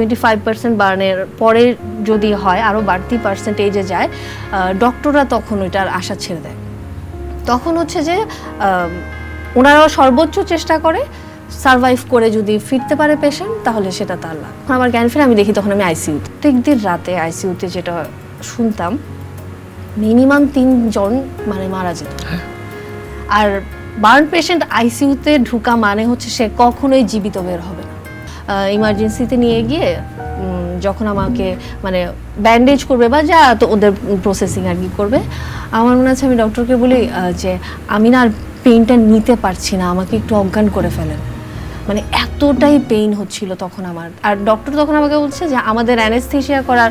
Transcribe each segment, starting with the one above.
Twenty five percent বার্নের পরে যদি হয় আরও বাড়তি পার্সেন্টেজে যায় ডক্টররা তখন ওইটার আশা ছেড়ে দেয়। তখন হচ্ছে যে ওনারাও সর্বোচ্চ চেষ্টা করে সারভাইভ করে যদি ফিরতে পারে পেশেন্ট তাহলে সেটা তার লাভ। আমার জ্ঞান ফিরে আমি দেখি তখন আমি আইসিইউতে প্রত্যেকদিন রাতে আইসিইউতে যেটা শুনতাম মিনিমাম তিনজন মানে মারা যেত। আর বার্ন পেশেন্ট আইসিইউতে ঢুকা মানে হচ্ছে সে কখনোই জীবিত বের হবে ইমার্জেন্সিতে নিয়ে গিয়ে যখন আমাকে মানে ব্যান্ডেজ করবে বা যা, তো ওদের প্রসেসিং আর কি করবে। আমার মনে আছে আমি ডক্টরকে বলি যে আমি না আর পেইনটা নিতে পারছি না, আমাকে একটু অজ্ঞান করে ফেলেন। মানে এতটাই পেইন হচ্ছিল তখন আমার। আর ডক্টর তখন আমাকে বলছে যে, আমাদের অ্যানেস্থেশিয়া করার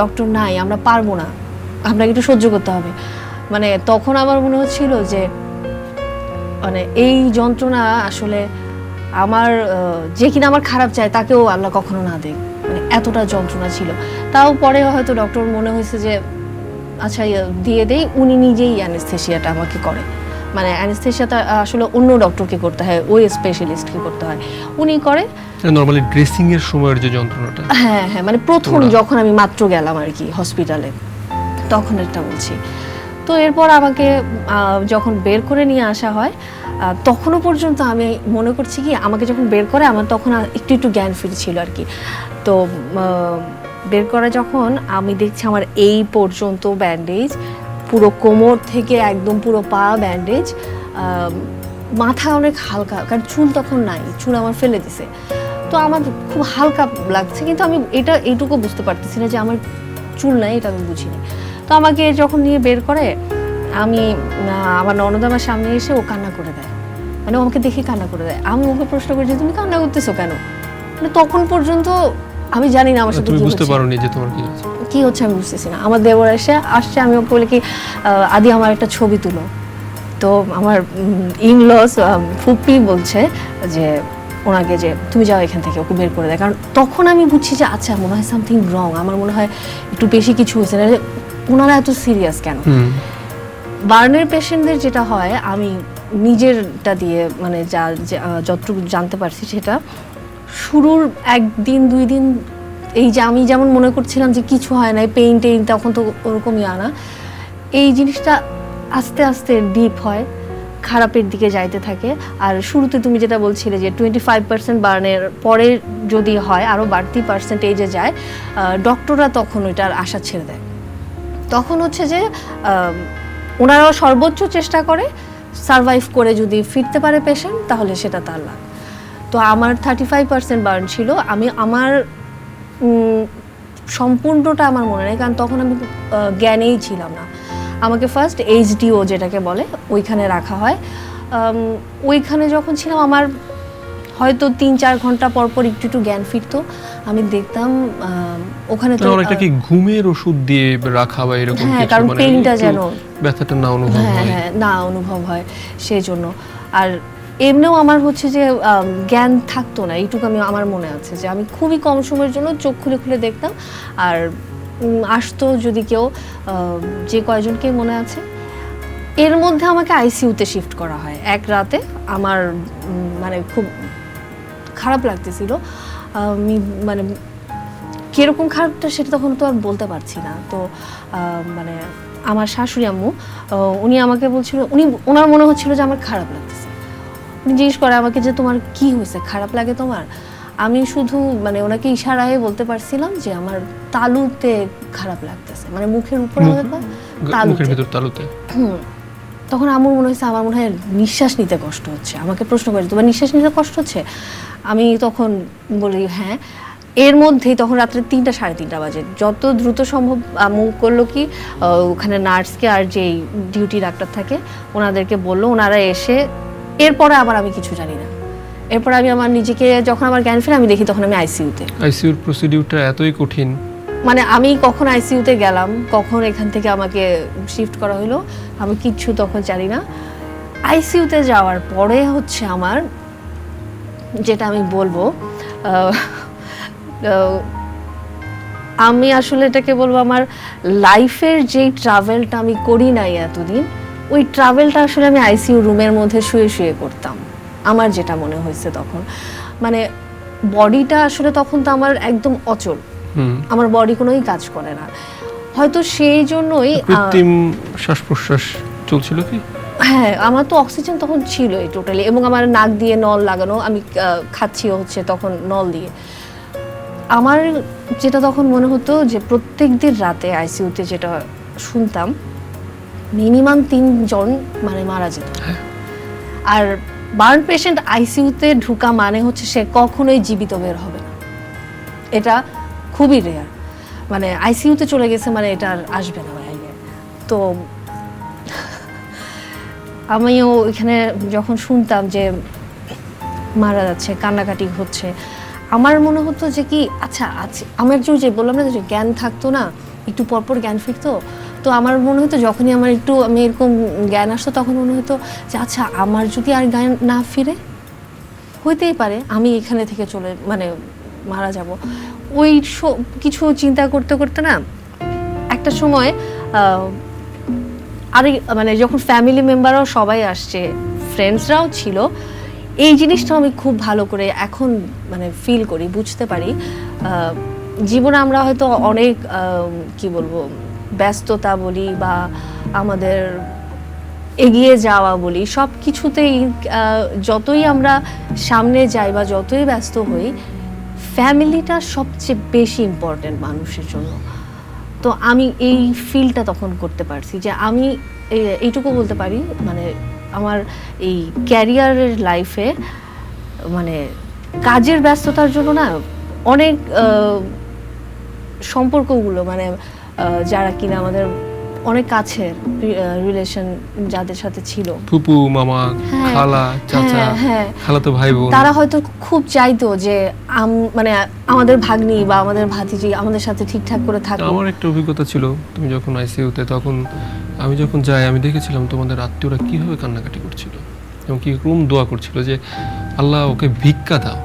ডক্টর নাই, আমরা পারব না। আপনাকে একটু সহ্য করতে হবে। মানে তখন আমার মনে হচ্ছিল যে মানে এই যন্ত্রণা আসলে আমার যে কিনা আমার খারাপ চায় তাকেও আল্লাহ কখনো না দেখ। মানে এতটা যন্ত্রণা ছিল। তাও পরে হয়তো ডক্টর মনে হয়েছে যে আচ্ছা ইয়ে, দিয়ে দেই উনি নিজেই অ্যানেস্থেশিয়াটা আমাকে করে। মানে অ্যানেস্থেশিয়াটা আসলে অন্য ডক্টরকে করতে হয় ওই স্পেশালিস্টকে করতে হয়। উনি করে। নর্মালি ড্রেসিং এর সময়ের যে যন্ত্রণাটা। হ্যাঁ হ্যাঁ মানে প্রথম যখন আমি মাত্র গেলাম আর কি হসপিটালে তখন এটা বলছি। তো এরপর আমাকে যখন বের করে নিয়ে আসা হয় তখনও পর্যন্ত আমি মনে করছি কি, আমাকে যখন বের করে, আমার তখন একটু একটু জ্ঞান ফিরছিল আর কি। তো বের করা যখন আমি দেখছি আমার এই পর্যন্ত ব্যান্ডেজ পুরো কোমর থেকে একদম পুরো পা ব্যান্ডেজ মাথা অনেক হালকা, কারণ চুল তখন নাই, চুল আমার ফেলে দিছে। তো আমার খুব হালকা লাগছে, কিন্তু আমি এটা, এইটুকু বুঝতে পারতেছি না যে আমার চুল নাই, এটা আমি বুঝিনি। তো আমাকে যখন নিয়ে বের করে আমি আমার ননদ আমার সামনে এসে ও কান্না করে দেয়। মানে ও আমাকে দেখে কান্না করে দেয়। আমি ওকে প্রশ্ন করি যে তুমি কান্না করতেছো কেন? মানে তখন পর্যন্ত আমি জানি না আমার সাথে তুমি কি বুঝতে। পারোনি যে তোমার কি হয়েছে কি হচ্ছে আমি বুঝতেছি না। আমার দেবর এসে আসছে আমি ওকে বলি কি আদি আমার একটা ছবি তুলো। তো আমার ইনলস ফুপি বলছে যে ওনাকে যে তুমি যাও এখান থেকে ওকে বের করে দেয় কারণ তখন আমি বুঝছি যে আচ্ছা মনে হয় সামথিং রং আমার মনে হয় একটু বেশি কিছু হয়েছে। না ওনারা এত সিরিয়াস কেন? বার্নের পেশেন্টদের যেটা হয়, আমি নিজেরটা দিয়ে মানে যা যতটুকু জানতে পারছি সেটা, শুরুর একদিন, দুই দিন, এই যে আমি যেমন মনে করছিলাম যে কিছু হয় না পেইন টেইন, তখন তো ওরকমই আনা এই জিনিসটা আস্তে আস্তে ডিপ হয়, খারাপের দিকে যাইতে থাকে। আর শুরুতে তুমি যেটা বলছিলে যে টোয়েন্টি ফাইভ পার্সেন্ট বার্নের পরে যদি হয় আরও বাড়তি পার্সেন্টেজে যায় ডক্টররা তখন ওইটার আশা ছেড়ে দেয়। তখন হচ্ছে যে আহ, ওনারাও সর্বোচ্চ চেষ্টা করে সারভাইভ করে যদি ফিরতে পারে পেশেন্ট তাহলে সেটা তার লাভ। তো আমার থার্টি ফাইভ পার্সেন্ট বার্ন ছিল। আমি আমার সম্পূর্ণটা আমার মনে নেই কারণ তখন আমি জ্ঞানেই ছিলাম না। আমাকে ফার্স্ট এইচডিও যেটাকে বলে ওইখানে রাখা হয়। ওইখানে যখন ছিলাম আমার হয়তো তিন চার ঘণ্টা পর পর একটু একটু জ্ঞান ফিরতো। আমি দেখতাম ওখানে তো অনেকটা কি ঘুমের ওষুধ দিয়ে রাখা বা এরকম হ্যাঁ, কারণ মানে পেইনটা যেন- ব্যথাটা না অনুভব হ্যাঁ হয়। হ্যাঁ না অনুভব হয় সেই জন্য আর এমনিও আমার হচ্ছে যে জ্ঞান থাকতো না এইটুকু আমি আমার মনে আছে যে আমি খুবই কম সময়ের জন্য চোখ খুলে খুলে দেখতাম। আর আসতো যদি কেউ যে কয়জনকে মনে আছে। এর মধ্যে আমাকে আইসিইউতে শিফট করা হয়। এক রাতে আমার মানে খুব খারাপ লাগতেছিল। আমি মানে কীরকম খারাপটা সেটা তখন তো আর বলতে পারছি না। তো মানে আমার শাশুড়ি আম্মু উনি আমাকে বলছিল উনি ওনার মনে হচ্ছিল যে আমার খারাপ লাগতেছে। উনি জিজ্ঞেস করে আমাকে যে তোমার কি হয়েছে খারাপ লাগে তোমার? আমি শুধু মানে ওনাকে ইশারায় বলতে পারছিলাম যে আমার তালুতে খারাপ লাগতেছে। মানে মুখের উপরে তালুতে। তালুতে? হুম। তখন আমার মনে হয়েছে আমার মনে হয় নিঃশ্বাস নিতে কষ্ট হচ্ছে। আমাকে প্রশ্ন করে তোমার নিঃশ্বাস নিতে কষ্ট হচ্ছে? আমি তখন বলি হ্যাঁ। এর মধ্যেই তখন রাত্রে তিনটা, সাড়ে তিনটা বাজে। যত দ্রুত সম্ভব আমু করল কি ওখানে নার্সকে আর যেই ডিউটি ডাক্তার থাকে, ওনাদেরকে বলল, ওনারা এসে, এরপরে আবার আমি কিছু জানি না। এরপর আমি আমার নিজেকে, যখন আমার জ্ঞান ফিরে, আমি দেখি তখন আমি আইসিইউতে। আইসিইউর প্রসিডিউরটা এতই কঠিন মানে আমি কখন আইসিইউতে গেলাম, কখন এখান থেকে আমাকে শিফট করা হলো, আমি কিচ্ছু তখন জানি না। আইসিইউতে যাওয়ার পরে হচ্ছে আমার, যেটা আমি বলব আমি আসলে এটাকে বলব আমার লাইফের যেই ট্রাভেলটা আমি করি নাই এতদিন, ওই ট্রাভেলটা আসলে আমি আইসিইউ রুমের মধ্যে শুয়ে শুয়ে করতাম, আমার যেটা মনে হয়েছে তখন। মানে বডিটা আসলে তখন তো আমার একদম অচল। আমার বডি কোনোই কাজ করে না। হয়তো সেই জন্যই কৃত্রিম শ্বাস প্রশ্বাস চলছিল কি? হ্যাঁ আমার তো অক্সিজেন তখন ছিলই টোটালি এবং আমার নাক দিয়ে নল লাগানো আমি আহ, খাচ্ছিও হচ্ছে তখন নল দিয়ে। আমার যেটা তখন মনে হতো যে প্রত্যেক দিন রাতে আইসিইউতে যেটা শুনতাম মিনিমাম তিনজন মানে মারা যেত। আর বার্ন পেশেন্ট আইসিইউতে ঢুকা মানে হচ্ছে সে কখনোই জীবিত বের হবে না। এটা খুবই রেয়ার মানে আইসিইউতে চলে গেছে মানে এটা আর আসবে না বাইরে তো আমিও এখানে যখন শুনতাম যে মারা যাচ্ছে, কান্নাকাটি হচ্ছে, আমার মনে হতো যে কি আচ্ছা আচ্ছা আমার যে বললাম না যে জ্ঞান থাকতো না, একটু পরপর জ্ঞান ফিরতো, তো আমার মনে হতো যখনই আমার একটু আমি এরকম জ্ঞান আসতো তখন মনে হতো যে আচ্ছা আমার যদি আর জ্ঞান না ফিরে, হইতেই পারে, আমি এখানে থেকে চলে মানে মারা যাব। ওই কিছু চিন্তা করতে করতে না, একটা সময় আরে মানে যখন ফ্যামিলি মেম্বাররাও সবাই আসছে ফ্রেন্ডসরাও ছিল, এই জিনিসটা আমি খুব ভালো করে এখন মানে ফিল করি, বুঝতে পারি। জীবনে আমরা হয়তো অনেক কি বলব, ব্যস্ততা বলি বা আমাদের এগিয়ে যাওয়া বলি সব কিছুতেই যতই আমরা সামনে যাই বা যতই ব্যস্ত হই ফ্যামিলিটা সবচেয়ে বেশি ইম্পর্ট্যান্ট মানুষের জন্য। তো আমি এই ফিলটা তখন করতে পারছি যে আমি এইটুকু বলতে পারি মানে আমার এই ক্যারিয়ারের লাইফে মানে কাজের ব্যস্ততার জন্য না অনেক সম্পর্কগুলো মানে যারা কিনা আমাদের অনেক কাছের রিলেশন যাদের সাথে ছিল। ফুপু মামা হ্যাঁ, খালা চাচা হ্যাঁ, হ্যাঁ। খালাতো ভাই বোন। তারা হয়তো খুব চাইতো যে আম- মানে আমাদের ভাগ্নি বা আমাদের ভাতিজি আমাদের সাথে ঠিকঠাক করে থাকো আমার একটা অভিজ্ঞতা ছিল তুমি যখন আইসিইউতে তখন আমি যখন যাই আমি দেখেছিলাম তোমাদের আত্মীয়রা কীভাবে কান্নাকাটি করছিল এবং কি রকম দোয়া করছিল যে আল্লাহ ওকে ভিক্ষা দাও।